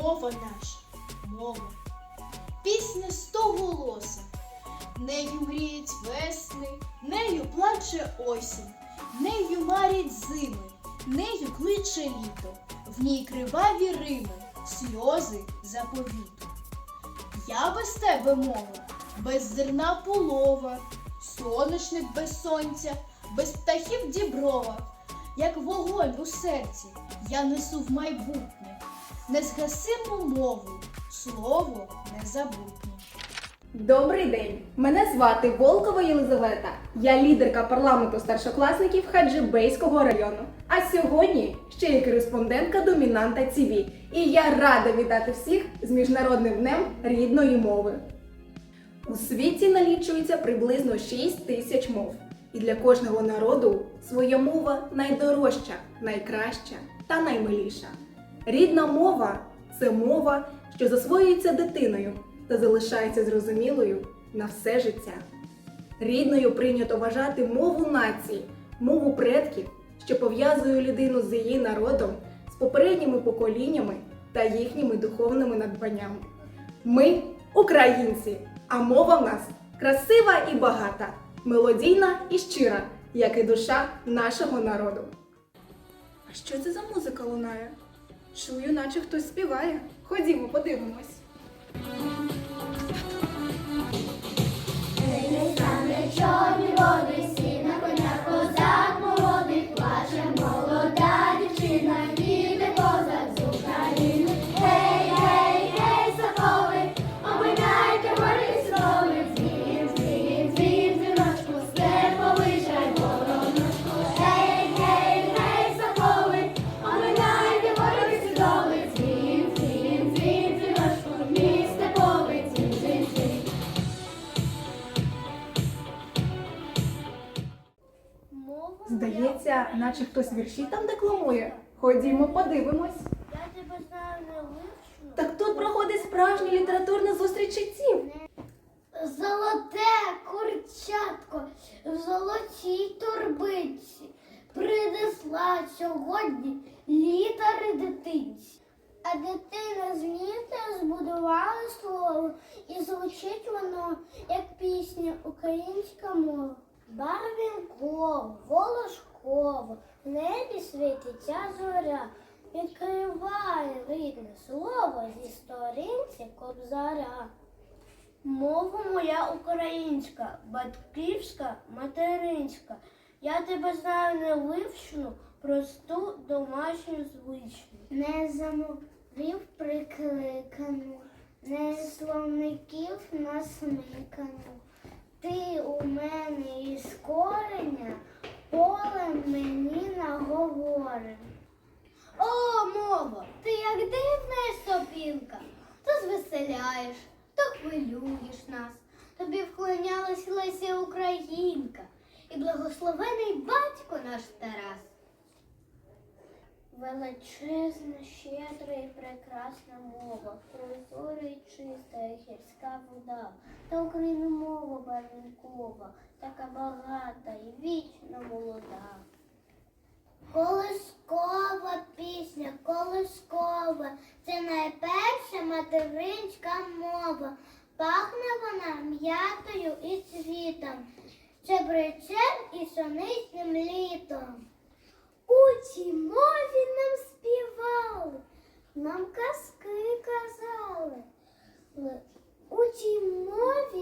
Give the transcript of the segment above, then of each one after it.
Мова наша, мова. Пісня стоголоса. Нею мріють весни, нею плаче осінь, нею марять зими, нею кличе літо, в ній криваві рими, сльози заповіту. Я без тебе мова, без зерна полова, соняшник без сонця, без птахів діброва, як вогонь у серці, я несу в майбутнє, незгасиму мову, слово незабутнє. Добрий день! Мене звати Волкова Єлизавета. Я лідерка парламенту старшокласників Хаджибейського району. А сьогодні ще й кореспондентка домінанта ТІВІ. І я рада вітати всіх з Міжнародним днем рідної мови. У світі налічується приблизно 6 тисяч мов. І для кожного народу своя мова найдорожча, найкраща та наймиліша. Рідна мова це мова, що засвоюється дитиною та залишається зрозумілою на все життя. Рідною прийнято вважати мову нації, мову предків, що пов'язує людину з її народом, з попередніми поколіннями та їхніми духовними надбаннями. Ми українці, а мова в нас красива і багата, мелодійна і щира, як і душа нашого народу. А що це за музика лунає? Чую, наче хтось співає. Ходімо, подивимось. Наче хтось вірші там декламує. Ходімо, подивимось. Я тебе знаю не вивчу. Так тут проходить справжня літературна зустріч читців. Золоте курчатко в золотій торбиці принесла сьогодні літери дитинці. А дитина з літер збудувала слово, і звучить воно, як пісня українська мова. Барвінково, волошково, в небі світиться зоря, відкриває рідне слово зі сторінці кобзаря. Мова моя українська, батьківська, материнська. Я тебе знаю не вивчену, просту домашню звичну. Не замовів прикликану, не словників насмикану. Ти у мене із кореня, мені наговорив. О, мова, ти як дивна сопілка, то звеселяєш, то хвилюєш нас. Тобі вклонялась Леся Українка і благословений батько наш Тарас. Величезна, щедра і прекрасна мова, прозора і чиста, як гірська вода, та україномова барвінкова, така багата і вічно молода. Колискова пісня, колискова, це найперша материнська мова. Пахне вона м'ятою і цвітом, чебрецем і сонячним літом. У цій мові нам співали, нам казки казали. У цій мові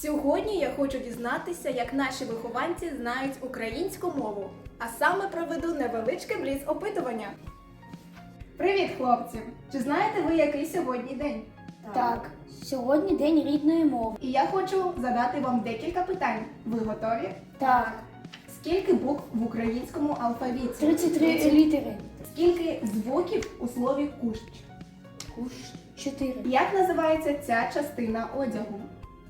Сьогодні я хочу дізнатися, як наші вихованці знають українську мову, а саме проведу невеличке бліц опитування. Привіт, хлопці! Чи знаєте ви, який сьогодні день? Так, сьогодні день рідної мови. І я хочу задати вам декілька питань. Ви готові? Так, Скільки букв в українському алфавіті? 33 літери. Скільки звуків у слові кущ? Куш 4. Як називається ця частина одягу?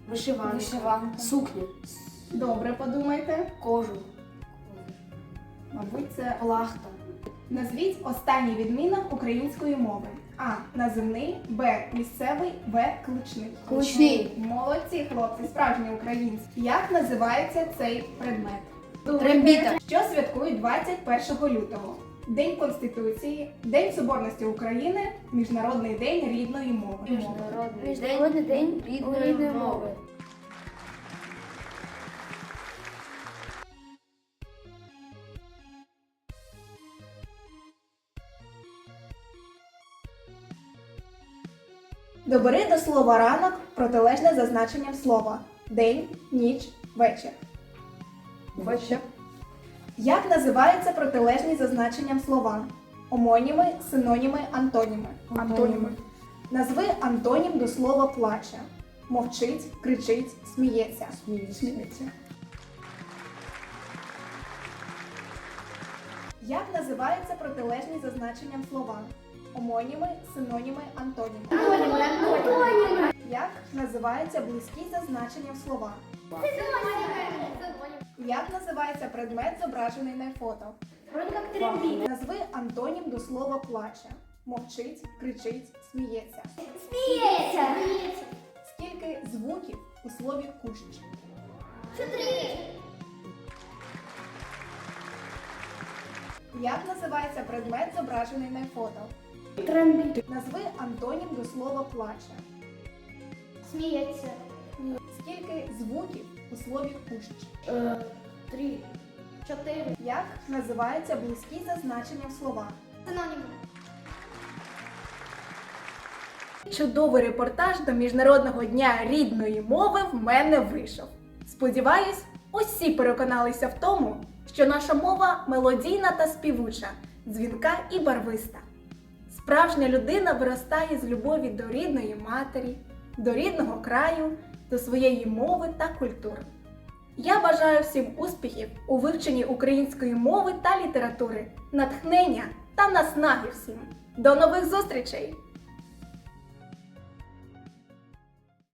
Вишиванка. Вишиванка. Сукня. Добре подумайте. Кожух. Мабуть, це Плахта. Назвіть останній відмінок української мови. А. Називний, Б. Місцевий, В. Кличний. Кличний. Молодці, хлопці, справжні українці. Як називається цей предмет? Трембіта. Що святкують 21 лютого? День Конституції, День Соборності України, Міжнародний день рідної мови. Міжнародний день рідної мови. Добери до слова ранок протилежне за значенням слова день, ніч, вечір. Вечір. Як називаються протилежні за значенням слова? Омоніми, синоніми, антоніми. Антоніми. Назви антонім до слова плаче. Мовчить, кричить, сміється. Сміється. Як називаються протилежні за значенням слова? Омоніми, синоніми, антоніми. Як називаються близькі за значенням слова? Як називається предмет, зображений на фото? Назви антонім до слова плаче. Мовчить, кричить, сміється. Сміється. Скільки звуків у слові кущ? Чотири. Як називається предмет, зображений на фото? Трембіта. Назви антонім до слова плаче. Сміється. Скільки звуків у слові кущ? Три. Чотири. Як називаються близькі за значенням слова? Синоніми. Чудовий репортаж до Міжнародного дня рідної мови в мене вийшов. Сподіваюсь, усі переконалися в тому, що наша мова мелодійна та співуча, дзвінка і барвиста. Справжня людина виростає з любові до рідної матері, до рідного краю, до своєї мови та культури. Я бажаю всім успіхів у вивченні української мови та літератури, натхнення та наснаги всім. До нових зустрічей!